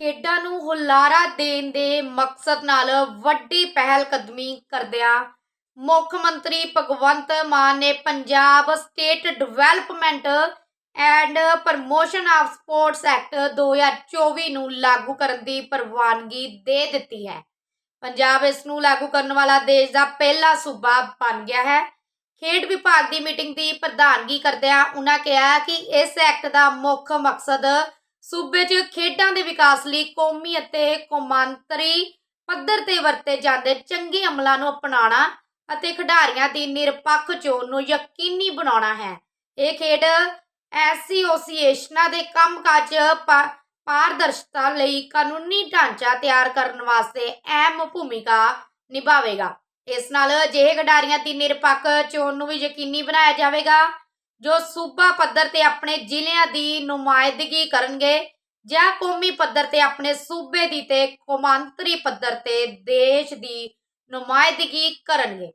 ਖੇਡਾਂ ਨੂੰ ਹੁਲਾਰਾ ਦੇਣ ਦੇ ਮਕਸਦ ਨਾਲ ਵੱਡੀ ਪਹਿਲ ਕਦਮੀ ਕਰਦਿਆਂ ਮੁੱਖ ਮੰਤਰੀ ਭਗਵੰਤ ਮਾਨ ਨੇ Punjab state development and promotion of sports act 2024 ਨੂੰ ਲਾਗੂ ਕਰਨ ਦੀ ਪ੍ਰਵਾਨਗੀ ਦੇ ਦਿੱਤੀ ਹੈ। ਪੰਜਾਬ ਇਸ ਨੂੰ ਲਾਗੂ ਕਰਨ ਵਾਲਾ ਦੇਸ਼ ਦਾ ਪਹਿਲਾ ਸੂਬਾ ਬਣ ਗਿਆ ਹੈ। ਖੇਡ ਵਿਭਾਗ ਦੀ ਮੀਟਿੰਗ ਦੀ ਪ੍ਰਧਾਨਗੀ ਕਰਦਿਆਂ ਉਹਨਾਂ ਕਿਹਾ ਕਿ ਇਸ ਐਕਟ ਦਾ ਮੁੱਖ ਮਕਸਦ ਸੂਬੇ 'ਚ ਖੇਡਾਂ ਦੇ ਵਿਕਾਸ ਲਈ ਕੌਮੀ ਅਤੇ ਕੌਮਾਂਤਰੀ ਪੱਧਰ ਤੇ ਵਰਤੇ ਜਾਂਦੇ ਚੰਗੇ ਅਮਲਾਂ ਨੂੰ ਅਪਣਾਉਣਾ ਅਤੇ ਖਿਡਾਰੀਆਂ ਦੀ ਨਿਰਪੱਖ ਚੋਣ ਨੂੰ ਯਕੀਨੀ ਬਣਾਉਣਾ ਹੈ। ਇਹ ਖੇਡ ਐਸੋਸੀਏਸ਼ਨਾਂ ਦੇ ਕੰਮਕਾਜ ਪਾ- ਪਾਰਦਰਸ਼ਤਾ ਲਈ ਕਾਨੂੰਨੀ ਢਾਂਚਾ ਤਿਆਰ ਕਰਨ ਵਾਸਤੇ ਅਹਿਮ ਭੂਮਿਕਾ ਨਿਭਾਵੇਗਾ। ਇਸ ਨਾਲ ਅਜਿਹੇ ਖਿਡਾਰੀਆਂ ਦੀ ਨਿਰਪੱਖ ਚੋਣ ਨੂੰ ਵੀ ਯਕੀਨੀ ਬਣਾਇਆ ਜਾਵੇਗਾ ਜੋ ਸੂਬਾ ਪੱਧਰ ਤੇ ਆਪਣੇ ਜ਼ਿਲ੍ਹਿਆਂ ਦੀ ਨੁਮਾਇੰਦਗੀ ਕਰਨਗੇ ਜਾਂ ਕੌਮੀ ਪੱਧਰ ਤੇ ਆਪਣੇ ਸੂਬੇ ਦੀ ਤੇ ਕੌਮਾਂਤਰੀ ਪੱਧਰ ਤੇ ਦੇਸ਼ ਦੀ ਨੁਮਾਇੰਦਗੀ ਕਰਨਗੇ।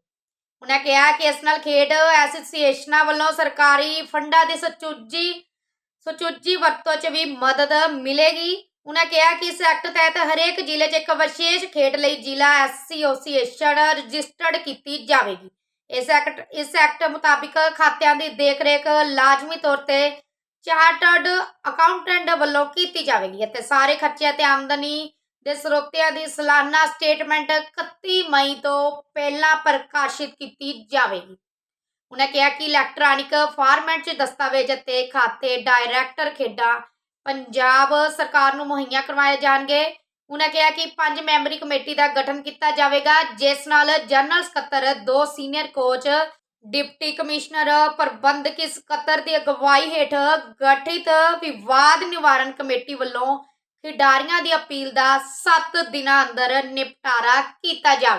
ਉਹਨਾਂ ਕਿਹਾ ਕਿ ਇਸ ਨਾਲ ਖੇਡ ਐਸੋਸੀਏਸ਼ਨਾਂ ਵੱਲੋਂ ਸਰਕਾਰੀ ਫੰਡਾਂ ਦੀ ਸੁਚੱਜੀ ਸੁਚੱਜੀ ਵਰਤੋਂ 'ਚ ਵੀ ਮਦਦ ਮਿਲੇਗੀ। ਉਹਨਾਂ ਕਿਹਾ ਕਿ ਇਸ ਐਕਟ ਤਹਿਤ ਹਰੇਕ ਜ਼ਿਲ੍ਹੇ 'ਚ ਇੱਕ ਵਿਸ਼ੇਸ਼ ਖੇਡ ਲਈ ਜ਼ਿਲ੍ਹਾ ਐਸੋਸੀਏਸ਼ਨ ਰਜਿਸਟਰਡ ਕੀਤੀ ਜਾਵੇਗੀ। ਇਸ ਐਕਟ ਇਸ ਐਕਟ ਮੁਤਾਬਿਕ ਖਾਤਿਆਂ ਦੀ ਦੇਖਰੇਖ ਲਾਜ਼ਮੀ ਤੌਰ ਤੇ ਚਾਰਟਰਡ ਅਕਾਊਂਟੈਂਟ ਵੱਲੋਂ ਕੀਤੀ ਜਾਵੇਗੀ ਅਤੇ ਸਾਰੇ ਖਰਚੇ ਅਤੇ ਆਮਦਨੀ ਦੇ ਸਰੋਤਿਆਂ ਦੀ ਸਾਲਾਨਾ ਸਟੇਟਮੈਂਟ 31 ਮਈ ਤੋਂ ਪਹਿਲਾਂ ਪ੍ਰਕਾਸ਼ਿਤ ਕੀਤੀ ਜਾਵੇਗੀ। ਉਹਨਾਂ ਕਿਹਾ ਕਿ ਇਲੈਕਟ੍ਰੋਨਿਕ ਫਾਰਮੈਟ 'ਚ ਦਸਤਾਵੇਜ਼ ਅਤੇ ਖਾਤੇ ਡਾਇਰੈਕਟਰ ਖੇਡਾਂ ਪੰਜਾਬ ਸਰਕਾਰ ਨੂੰ ਮੁਹੱਈਆ ਕਰਵਾਏ ਜਾਣਗੇ। ਉਹਨਾਂ ਕਿਹਾ ਕਿ ਪੰਜ ਮੈਂਬਰੀ ਕਮੇਟੀ ਦਾ ਗਠਨ ਕੀਤਾ ਜਾਵੇਗਾ, ਜਿਸ ਨਾਲ ਜਨਰਲ ਸਕੱਤਰ, ਦੋ ਸੀਨੀਅਰ ਕੋਚ, ਡਿਪਟੀ ਕਮਿਸ਼ਨਰ, ਪ੍ਰਬੰਧਕੀ ਸਕੱਤਰ ਦੀ ਅਗਵਾਈ ਹੇਠ ਗਠਿਤ ਵਿਵਾਦ ਨਿਵਾਰਨ ਕਮੇਟੀ ਵੱਲੋਂ ਖਿਡਾਰੀਆਂ ਦੀ ਅਪੀਲ ਦਾ 7 ਦਿਨਾਂ ਅੰਦਰ ਨਿਪਟਾਰਾ ਕੀਤਾ ਜਾਵੇ।